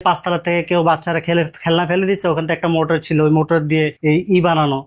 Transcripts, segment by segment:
পাঁচতলা থেকে কেউ বাচ্চারা খেলে খেলনা ফেলে দিচ্ছে ওখান থেকে একটা মোটর ছিল, ওই মোটর দিয়ে এই ই বানানো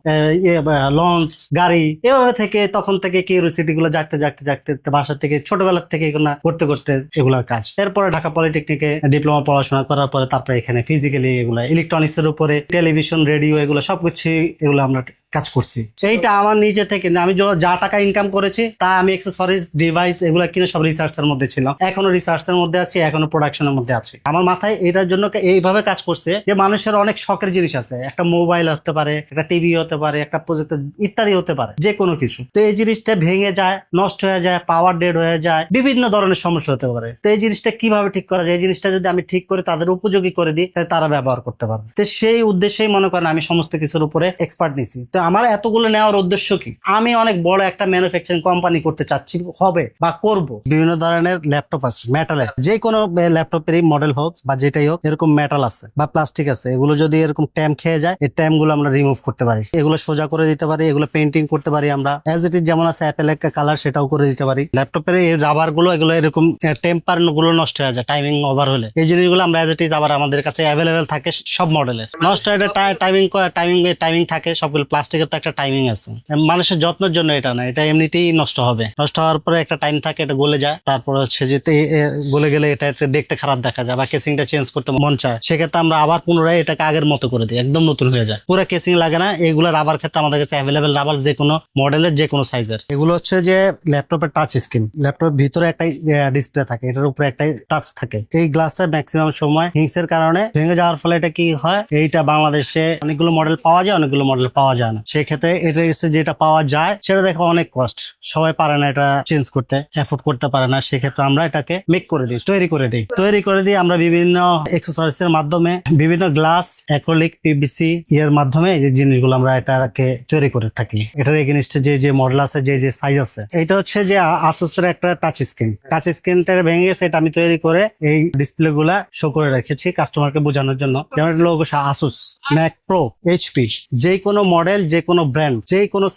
লঞ্চ, গাড়ি, এভাবে থেকে তখন থেকে কিউরিসিটি গুলো জাগতে জাগতে জাগতে বাসা থেকে ছোটবেলার থেকে এগুলো করতে করতে এগুলোর কাজ। এরপরে ঢাকা পলিটেকনিকে ডিপ্লোমা পড়াশোনা করার পরে তারপরে এখানে ফিজিক্যালি এগুলো ইলেকট্রনিক্স এর উপরে টেলিভিশন রেডিও এগুলো সবকিছু এগুলো আমরা কাজ করছি। এইটা আমার নিজে থেকে আমি যা টাকা ইনকাম করেছি, তা আমি এক্সেসরিজ ডিভাইস এগুলো কিনে সব রিসার্চের মধ্যে ছিলাম। এখনও রিসার্চের মধ্যে আছি, এখনও প্রোডাকশনের মধ্যে আছি। আমার মাথায় এটার জন্য এইভাবে কাজ করছে যে মানুষের অনেক শখের জিনিস আছে। একটা মোবাইল হতে পারে, একটা টিভি হতে পারে, একটা প্রজেক্টর ইত্যাদি হতে পারে যে কোনো কিছু। তো এই জিনিসটা ভেঙে যায়, নষ্ট হয়ে যায় পাওয়ার ডেড হয়ে যায়, বিভিন্ন ধরনের সমস্যা হতে পারে। তো এই জিনিসটা কীভাবে ঠিক করা যায়? এই জিনিসটা যদি আমি ঠিক করে তাদের উপযোগী করে দিই, তাহলে তারা ব্যবহার করতে পারবে। তো সেই উদ্দেশ্যেই মনে করেন আমি সমস্ত কিছুর উপরে এক্সপার্ট নিছি। তো আমার এতগুলো নেওয়ার উদ্দেশ্য কি? আমি অনেক বড় একটা ম্যানুফ্যাকচারিং কোম্পানি করতে চাচ্ছি, হবে বা করব। বিভিন্ন ধরনের ল্যাপটপ আছে মেটালের যে কোনো ল্যাপটপেরই মডেল হোক বা যেটাই হোক, এরকম মেটাল আছে বা প্লাস্টিক আছে। এগুলো যদি এরকম ট্যাম খেয়ে যায়, এই ট্যামগুলো আমরা রিমুভ করতে পারি। এগুলো সোজা করে দিতে পারি, এগুলো পেন্টিং করতে পারি আমরা। অ্যাজ ইট ইজ যেমন আছে অ্যাপেল একটা কালার সেটাও করে দিতে পারি। ল্যাপটপের এই রাবারগুলো, এগুলো এরকম টেম্পারগুলো নষ্ট হয়ে যায় টাইমিং ওভার হলে। এই জিনিসগুলো আমরা অ্যাজ ইট ইজ আবার আমাদের কাছে অ্যাভেলেবেল থাকে সব মডেলের নষ্ট হয়ে টাইমিং টাইমিং টাইমিং থাকে, সবগুলো প্লাস্টিকের তো একটা টাইমিং আছে। মানুষের যত্নের জন্য এটা না এটা এমনিতেই নষ্ট হবে। নষ্ট হওয়ার পরে একটা টাইম থাকে এটা গলে যায়। তারপর হচ্ছে যে তে- এ, গলে গেলে এটা দেখতে খারাপ দেখা যায় বা কেসিংটা চেঞ্জ করতে মন চায়। সেক্ষেত্রে আমরা আবার পুনরায় এটাকে আগের মতো করে দিই একদম নতুন হয়ে যায়। পুরো কেসিং লাগে না এগুলো রাবার ক্ষেত্রে আমাদের কাছে অ্যাভেলেবেল রাবার যে কোনো মডেলের যে কোনো সাইজের এগুলো হচ্ছে যে ল্যাপটপের টাচ স্ক্রিন ল্যাপটপের ভিতরে একটা ডিসপ্লে থাকে এটার উপরে একটা টাচ থাকে। এই গ্লাসটা ম্যাক্সিমাম সময় হিংসের কারণে ভেঙে যাওয়ার ফলে এটা কি হয়? এইটা বাংলাদেশে অনেকগুলো মডেল পাওয়া যায় অনেকগুলো মডেল পাওয়া যায় না। সেক্ষেত্রে এটা এসে যেটা পাওয়া যায়, সেটা দেখো অনেক কষ্ট সবাই পারে না এটা চেঞ্জ করতে এফোর্ড করতে পারে না। সেক্ষেত্রে আমরা এটাকে মেক করে দিই, তৈরি করে দিই। তৈরি করে দিই আমরা বিভিন্ন এক্সেসরিজ এর মাধ্যমে বিভিন্ন গ্লাস অ্যাক্রোলিক পিভিসি এর মাধ্যমে এই জিনিসগুলো আমরা এটাকে তৈরি করে থাকি। এটার এগেনিস্টে যে যে মডেল আছে, যে যে সাইজ আছে এটা হচ্ছে যে আসুসের একটা টাচ স্ক্রিন টাচ স্ক্রিনটা ভেঙে গেছে এটা আমি তৈরি করে এই ডিসপ্লে গুলা শো করে রেখেছি কাস্টমারকে বোঝানোর জন্য। যেমন logo Asus Mac Pro HP যে কোনো মডেল যে কোনো ব্র্যান্ড যে কোনো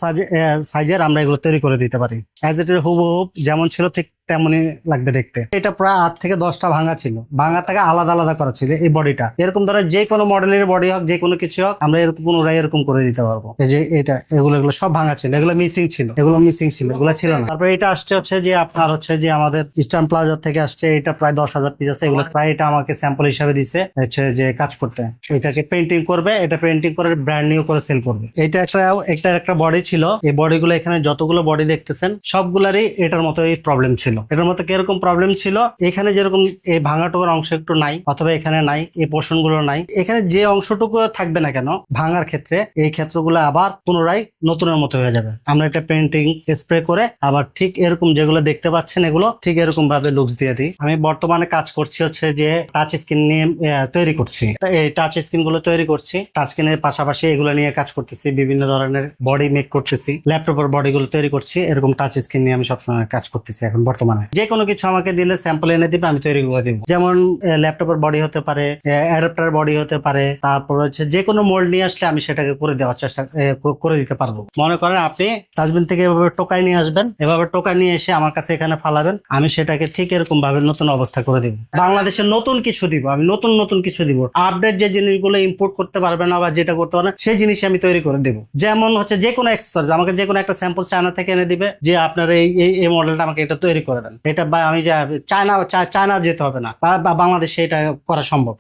সাইজের আমরা এগুলো তৈরি করে দিতে পারি। অ্যাজ ইট হুবহু যেমন ছিল ঠিক তেমনই লাগবে দেখতে। এটা প্রায় আট থেকে দশটা ভাঙা ছিল। ভাঙা থেকে আলাদা আলাদা করা ছিল এই বডিটা। এরকম ধরো যে কোনো মডেলের বডি হোক, যে কোনো কিছু হোক, আমরা এরকম পুনরায় এরকম করে দিতে পারব। এই যে এটা, এগুলো এগুলো সব ভাঙা ছিল। এগুলো মিসিং ছিল। এগুলো মিসিং ছিল। এগুলো ছিল না। তারপরে এটা আসছে হচ্ছে যে আপনার হচ্ছে যে আমাদের ইস্টার্ন প্লাজা থেকে আসছে। এটা প্রায় দশ হাজার পিস আছে এগুলো প্রায় এটা আমাকে স্যাম্পল হিসাবে দিছে হচ্ছে যে কাজ করতে। এটাকে পেন্টিং করবে। এটা পেন্টিং করে ব্র্যান্ড নিউ করে সেল করবে। এটা একটা একটা একটা বডি ছিল। এই বডিগুলো এখানে যতগুলো বডি দেখতেছেন সবগুলারই এটার মতোই প্রবলেম ছিল। এটার মতো কীরকম প্রবলেম ছিল? এখানে যেরকম এই ভাঙাটুকুর অংশ একটু নাই, অথবা এখানে নাই, এই পোর্শনগুলো নাই, এখানে যে অংশটুকু থাকবে না কেন, ভাঙার ক্ষেত্রে এই ক্ষেত্রগুলো আবার পুনরায় নতুনের মতো হয়ে যাবে। আমরা এটা পেন্টিং স্প্রে করে আবার ঠিক এরকম যেগুলো দেখতে পাচ্ছেন এগুলো, ঠিক এরকম ভাবে লুকস দিয়ে দিই। আমি বর্তমানে কাজ করছি হচ্ছে যে টাচ স্ক্রিন নিয়ে তৈরি করছি। এই টাচ স্ক্রিনগুলো তৈরি করছি। টাচ স্ক্রিনের পাশাপাশি এগুলো নিয়ে কাজ করতেছি, বিভিন্ন ধরনের বডি মেক করতেছি ল্যাপটপের বডি গুলো তৈরি করছি, এরকম টাচ স্ক্রিন নিয়ে আমি সবসময় কাজ করতেছি এখন বর্তমানে। যে কোনো কিছু আমাকে দিলে স্যাম্পল এনে দিবে, আমি তৈরি করে দিব। যেমন ল্যাপটপের বডি হতে পারে অ্যাডাপ্টার বডি হতে পারে, তারপর হচ্ছে যে কোনো মোল্ড নিয়ে আসলে আমি সেটাকে করে দেওয়ার চেষ্টা করে দিতে পারব। মনে করেন আপনি ডাস্টবিন থেকে এভাবে টোকাই নিয়ে আসবেন, এভাবে টোকাই নিয়ে এসে আমার কাছে এখানে ফালাবেন, আমি সেটাকে ঠিক এরকম ভাবে নতুন অবস্থা করে দিব। বাংলাদেশে নতুন কিছু দিব, আমি নতুন নতুন কিছু দিব। আপডেট যে জিনিসগুলো ইম্পোর্ট করতে পারবে না বা যেটা করতে পারবে না, সেই জিনিস আমি তৈরি করে দেবো। যেমন হচ্ছে যে কোনো অ্যাক্সেসরিজ আমাকে যে কোনো একটা স্যাম্পল চায়না থেকে এনে দিবে, যে আপনার এই, এই- মডেলটা আমাকে এটা তৈরি করে দেন। এটা আমি যা, চায়না চায়না যেতে হবে না। বাংলাদেশে এটা করা সম্ভব।